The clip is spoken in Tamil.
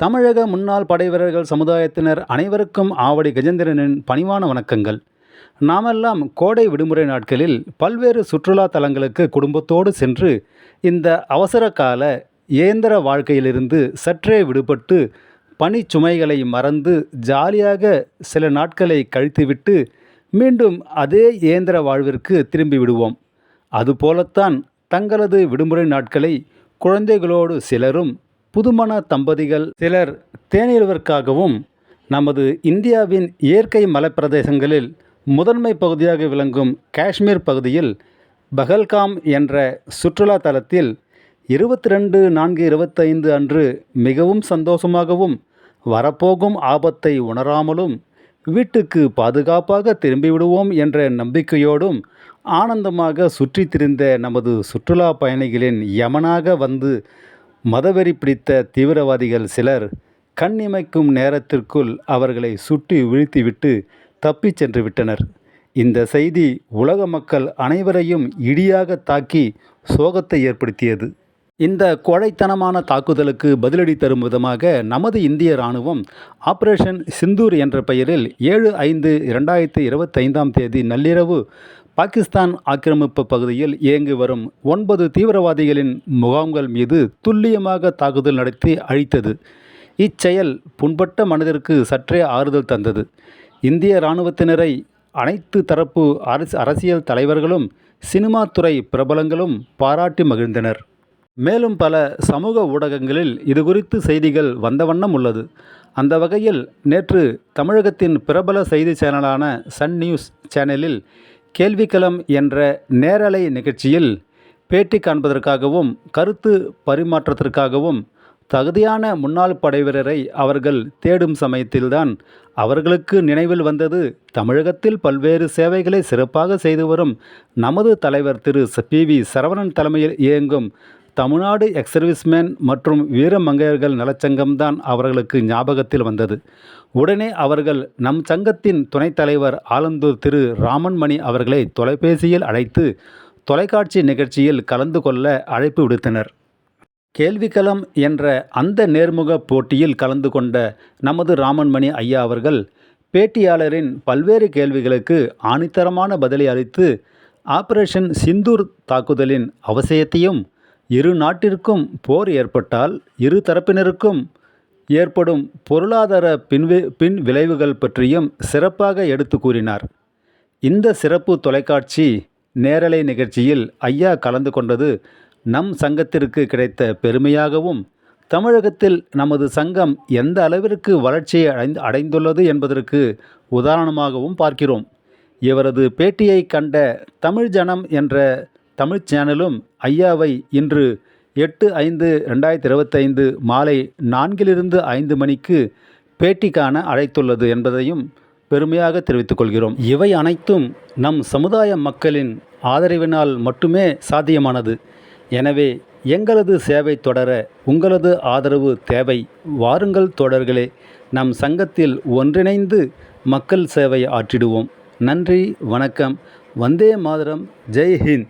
தமிழக முன்னாள் படைவீரர்கள் சமுதாயத்தினர் அனைவருக்கும் ஆவடி கஜேந்திரனின் பணிவான வணக்கங்கள். நாமெல்லாம் கோடை விடுமுறை நாட்களில் பல்வேறு சுற்றுலா தலங்களுக்கு குடும்பத்தோடு சென்று இந்த அவசர கால இயந்திர வாழ்க்கையிலிருந்து சற்றே விடுபட்டு பணிச்சுமைகளை மறந்து ஜாலியாக சில நாட்களை கழித்துவிட்டு மீண்டும் அதே இயந்திர வாழ்விற்கு திரும்பி விடுவோம். அதுபோலத்தான் தங்களது விடுமுறை நாட்களை குழந்தைகளோடு சிலரும் புதுமண தம்பதிகள் சிலர் தேநீர்விற்காகவும் நமது இந்தியாவின் இயற்கை மலைப்பிரதேசங்களில் முதன்மை பகுதியாக விளங்கும் காஷ்மீர் பகுதியில் பகல்காம் என்ற சுற்றுலா தலத்தில் இருபத்தி ரெண்டு நான்கு இருபத்தைந்து அன்று மிகவும் சந்தோஷமாகவும் வரப்போகும் ஆபத்தை உணராமலும் வீட்டுக்கு பாதுகாப்பாக திரும்பிவிடுவோம் என்ற நம்பிக்கையோடும் ஆனந்தமாக சுற்றித் திரிந்த நமது சுற்றுலா பயணிகளின் யமனாக வந்து மதவெறி பிடித்த தீவிரவாதிகள் சிலர் கண்ணிமைக்கும் நேரத்திற்குள் அவர்களை சுட்டி வீழ்த்திவிட்டு தப்பிச் சென்று விட்டனர். இந்த செய்தி உலக மக்கள் அனைவரையும் இடியாக தாக்கி சோகத்தை ஏற்படுத்தியது. இந்த கோழைத்தனமான தாக்குதலுக்கு பதிலடி தரும் விதமாக நமது இந்திய இராணுவம் ஆபரேஷன் சிந்தூர் என்ற பெயரில் ஏழு ஐந்து இரண்டாயிரத்தி இருபத்தைந்தாம் தேதி நள்ளிரவு பாகிஸ்தான் ஆக்கிரமிப்பு பகுதியில் இயங்கி வரும் ஒன்பது தீவிரவாதிகளின் முகாம்கள் மீது துல்லியமாக தாக்குதல் நடத்தி அழித்தது. இச்செயல் புண்பட்ட மனதிற்கு சற்றே ஆறுதல் தந்தது. இந்திய இராணுவத்தினரை அனைத்து தரப்பு அரசு அரசியல் தலைவர்களும் சினிமா துறை பிரபலங்களும் பாராட்டி மகிழ்ந்தனர். மேலும் பல சமூக ஊடகங்களில் இது குறித்து செய்திகள் வந்த வண்ணம் உள்ளது. அந்த வகையில் நேற்று தமிழகத்தின் பிரபல செய்தி சேனலான சன் நியூஸ் சேனலில் கேள்விக்களம் என்ற நேரலை நிகழ்ச்சியில் பேட்டி காண்பதற்காகவும் கருத்து பரிமாற்றத்திற்காகவும் தகுதியான முன்னாள் படைவீரரை அவர்கள் தேடும் சமயத்தில்தான் அவர்களுக்கு நினைவில் வந்தது. தமிழகத்தில் பல்வேறு சேவைகளை சிறப்பாக செய்து வரும் நமது தலைவர் திரு பி. வி. சரவணன் தலைமையில் இயங்கும் தமிழ்நாடு எக்ஸ் சர்வீஸ்மேன் மற்றும் வீரமங்கையர்கள் நலச்சங்கம்தான் அவர்களுக்கு ஞாபகத்தில் வந்தது. உடனே அவர்கள் நம் சங்கத்தின் துணைத் தலைவர் ஆலந்தூர் திரு ராமன்மணி அவர்களை தொலைபேசியில் அழைத்து தொலைக்காட்சி நிகழ்ச்சியில் கலந்து கொள்ள அழைப்பு விடுத்தனர். கேள்விக்களம் என்ற அந்த நேர்முக போட்டியில் கலந்து கொண்ட நமது ராமன்மணி ஐயா அவர்கள் பேட்டியாளரின் பல்வேறு கேள்விகளுக்கு ஆணித்தரமான பதிலை அளித்து ஆபரேஷன் சிந்தூர் தாக்குதலின் அவசியத்தையும் இரு நாட்டிற்கும் போர் ஏற்பட்டால் இரு தரப்பினருக்கும் ஏற்படும் பொருளாதார பின்வி பின் விளைவுகள் பற்றியும் சிறப்பாக எடுத்து கூறினார். இந்த சிறப்பு தொலைக்காட்சி நேரலை நிகழ்ச்சியில் ஐயா கலந்து கொண்டது நம் சங்கத்திற்கு கிடைத்த பெருமையாகவும் தமிழகத்தில் நமது சங்கம் எந்த அளவிற்கு வளர்ச்சியை அடைந்து அடைந்துள்ளது என்பதற்கு உதாரணமாகவும் பார்க்கிறோம். இவரது பேட்டியை கண்ட தமிழ் ஜனம் என்ற தமிழ் சேனலும் ஐயாவை இன்று எட்டு ஐந்து ரெண்டாயிரத்தி இருபத்தைந்து மாலை நான்கிலிருந்து ஐந்து மணிக்கு பேட்டி காண அழைத்துள்ளது என்பதையும் பெருமையாக தெரிவித்துக் கொள்கிறோம். இவை அனைத்தும் நம் சமுதாய மக்களின் ஆதரவினால் மட்டுமே சாத்தியமானது. எனவே எங்களது சேவை தொடர உங்களது ஆதரவு தேவை. வாருங்கள் தொடர்களே நம் சங்கத்தில் ஒன்றிணைந்து மக்கள் சேவை ஆற்றிடுவோம். நன்றி வணக்கம். வந்தே மாதரம். ஜெய் ஹிந்த்.